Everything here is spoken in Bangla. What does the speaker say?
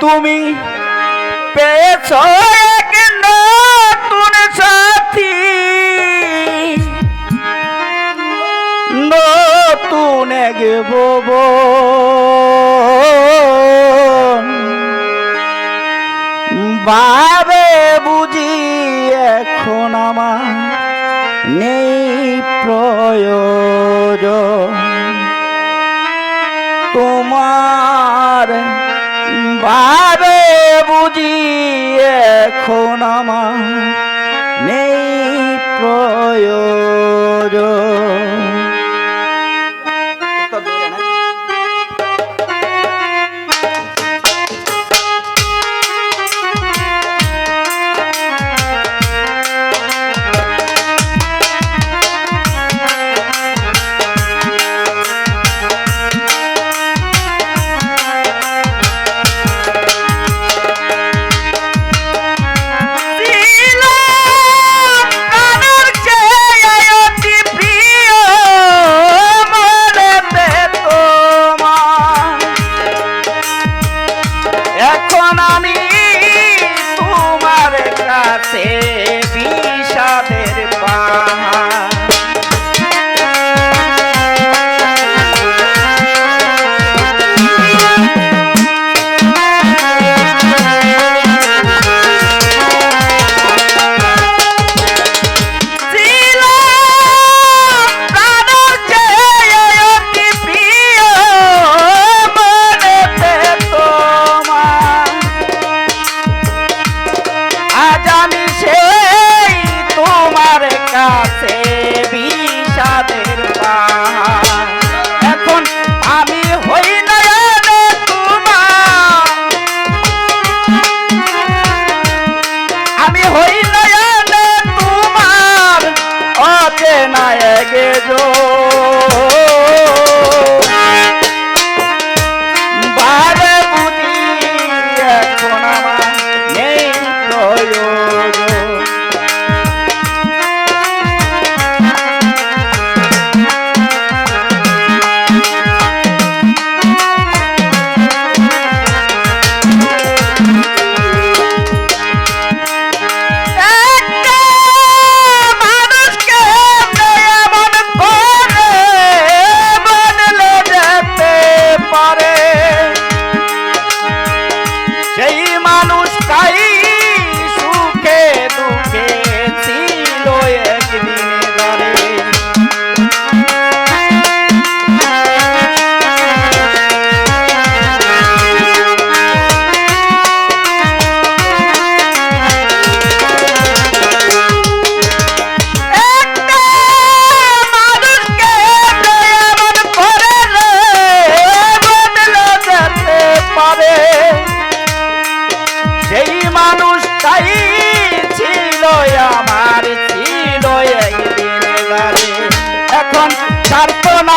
তুমি পেয়েছ এক নতুন সাথী নতুন এক ভুবন। বাবে বুঝি এখন আমার নেই প্রয়োজন তোমার বাবে বুঝি এখন আমার কাছে বিষাদের পাহাড়। এখন আমি হই না তোমার। আমি হই না তোমার। অচেনা এগে সেই মানুষটাই ছিল আমার ছিল এখন নামে